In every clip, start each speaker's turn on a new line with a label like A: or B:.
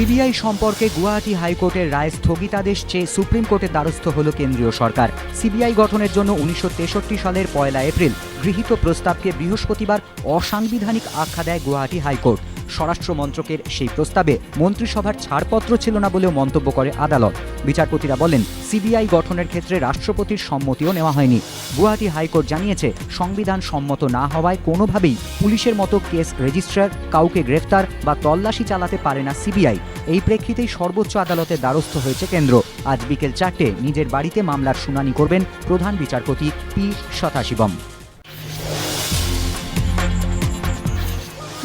A: CBI সম্পর্কে গুয়াহাটি হাইকোর্টের রায় স্থগিতাদেশ চেয়ে সুপ্রিম কোর্টের দ্বারস্থ হল কেন্দ্রীয় সরকার। সিবিআই গঠনের জন্য উনিশশো তেষট্টি সালের পয়লা এপ্রিল গৃহীত প্রস্তাবকে বৃহস্পতিবার অসাংবিধানিক আখ্যা দেয় গুয়াহাটি হাইকোর্ট। স্বরাষ্ট্র মন্ত্রকের সেই প্রস্তাবে মন্ত্রিসভার ছাড়পত্র ছিল না বলেও মন্তব্য করে আদালত। বিচারপতিরা বলেন, সিবিআই গঠনের ক্ষেত্রে রাষ্ট্রপতির সম্মতিও নেওয়া হয়নি। গুয়াহাটি হাইকোর্ট জানিয়েছে, সংবিধান সম্মত না হওয়ায় কোনোভাবেই পুলিশের মতো কেস রেজিস্ট্রার কাউকে গ্রেফতার বা তল্লাশি চালাতে পারে না সিবিআই। এই প্রেক্ষিতেই সর্বোচ্চ আদালতের দ্বারস্থ হয়েছে কেন্দ্র। আজ বিকেল চারটে নিজের বাড়িতে মামলার শুনানি করবেন প্রধান বিচারপতি পি শতাশিবম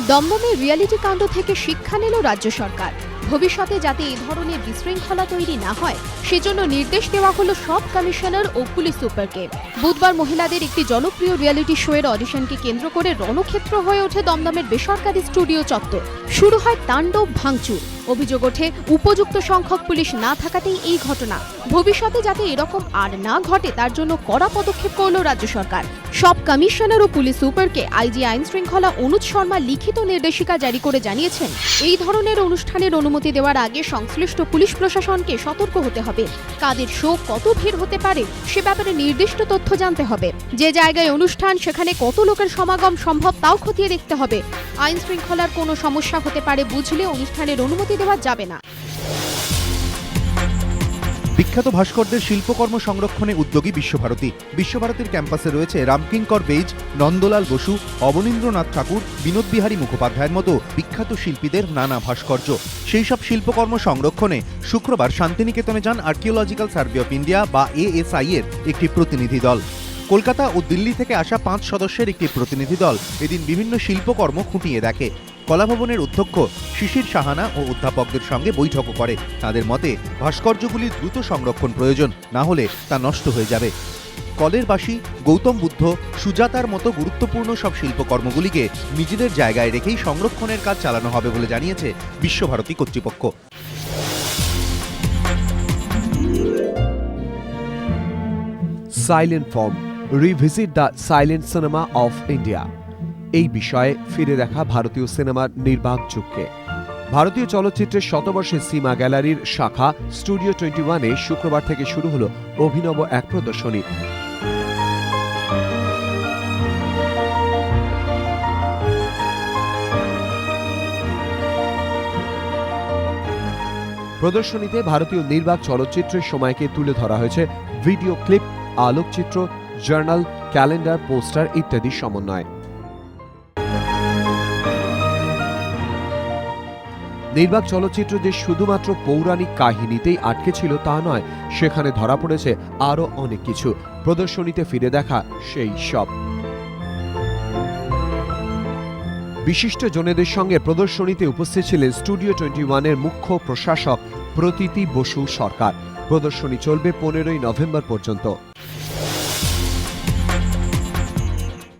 B: দমদমে রিয়ালিটি কাণ্ড থেকে শিক্ষা নিল রাজ্য সরকার। ভবিষ্যতে যাতে এই ধরনের বিশৃঙ্খলা তৈরি না হয়, সেজন্য নির্দেশ দেওয়া হলো সব কমিশনার ও পুলিশ সুপারকে। বুধবার মহিলাদের একটি জনপ্রিয় রিয়ালিটি শো এর অডিশনকে কেন্দ্র করে রণক্ষেত্র হয়ে ওঠে দমদমের বেসরকারি স্টুডিও চত্বর। শুরু হয় তাণ্ডব ভাঙচুর। অভিযোগ ওঠে, উপযুক্ত সংখ্যক পুলিশ না থাকাতেই এই ঘটনা। ভবিষ্যতে যাতে এরকম আর না ঘটে, তার জন্য কড়া পদক্ষেপ করল রাজ্য সরকার। সব কমিশনার ও পুলিশ সুপারকে আইজি আইন শৃঙ্খলা অনুজ শর্মা লিখিত নির্দেশিকা জারি করে জানিয়েছেন, এই ধরনের অনুষ্ঠানের অনুমতি দেওয়ার আগে সংশ্লিষ্ট পুলিশ প্রশাসনকে সতর্ক হতে হবে। কাদের শো কত ভিড় হতে পারে, সে ব্যাপারে নির্দিষ্ট তথ্য জানতে হবে। যে জায়গায় অনুষ্ঠান, সেখানে কত লোকের সমাগম সম্ভব, তাও খতিয়ে দেখতে হবে। আইন শৃঙ্খলার কোনো সমস্যা হতে পারে বুঝলে অনুষ্ঠানের অনুমতি দেওয়া যাবে না।
C: বিখ্যাত ভাস্করদের শিল্পকর্ম সংরক্ষণে উদ্যোগী বিশ্বভারতী। বিশ্বভারতীর ক্যাম্পাসে রয়েছে রামকিঙ্কর বেইজ নন্দলাল বসু, অবনীন্দ্রনাথ ঠাকুর, বিনোদ বিহারী মুখোপাধ্যায়ের মতো বিখ্যাত শিল্পীদের নানা ভাস্কর্য। সেই সব শিল্পকর্ম সংরক্ষণে শুক্রবার শান্তিনিকেতনে যান আর্কিওলজিক্যাল সার্ভে অফ ইন্ডিয়া বা এএসআই এর একটি প্রতিনিধি দল। কলকাতা ও দিল্লি থেকে আসা পাঁচ সদস্যের একটি প্রতিনিধি দল এদিন বিভিন্ন শিল্পকর্ম খুঁটিয়ে দেখে। কলাভবনের অধ্যক্ষ শিশির সাহানা ও অধ্যাপকদের সঙ্গে বৈঠকও করে। তাদের মতে ভাস্কর্যগুলির দ্রুত সংরক্ষণ প্রয়োজন, না হলে তা নষ্ট হয়ে যাবে। কলের বাসী গৌতম বুদ্ধ, সুজাতার মতো গুরুত্বপূর্ণ সব শিল্পকর্মগুলিকে নিজেদের জায়গায় রেখেই সংরক্ষণের কাজ চালানো হবে বলে জানিয়েছে বিশ্বভারতী কর্তৃপক্ষ।
D: Silent form revisit the silent cinema of India এই বিষয়ে ফিরে দেখা ভারতীয় সিনেমার নির্বাক যুগকে। ভারতীয় চলচ্চিত্রের শতবর্ষের সীমা গ্যালারির শাখা স্টুডিও টোয়েন্টি ওয়ানে শুক্রবার থেকে শুরু হলো অভিনব এক প্রদর্শনী। প্রদর্শনীতে ভারতীয় নির্বাক চলচ্চিত্রের সময়কে তুলে ধরা হয়েছে ভিডিও ক্লিপ, আলোকচিত্র, জার্নাল, ক্যালেন্ডার, পোস্টার ইত্যাদির সমন্বয়। নির্বাক চলচ্চিত্র যে শুধুমাত্র পৌরাণিক কাহিনীতেই আটকে ছিল তা নয়, সেখানে ধরা পড়েছে আরও অনেক কিছু। প্রদর্শনীতে ফিরে দেখা সেই সব। বিশিষ্ট জনেদের সঙ্গে প্রদর্শনীতে উপস্থিত ছিলেন স্টুডিও টোয়েন্টি ওয়ানের মুখ্য প্রশাসক প্রতীতি বসু সরকার। প্রদর্শনী চলবে পনেরোই নভেম্বর পর্যন্ত।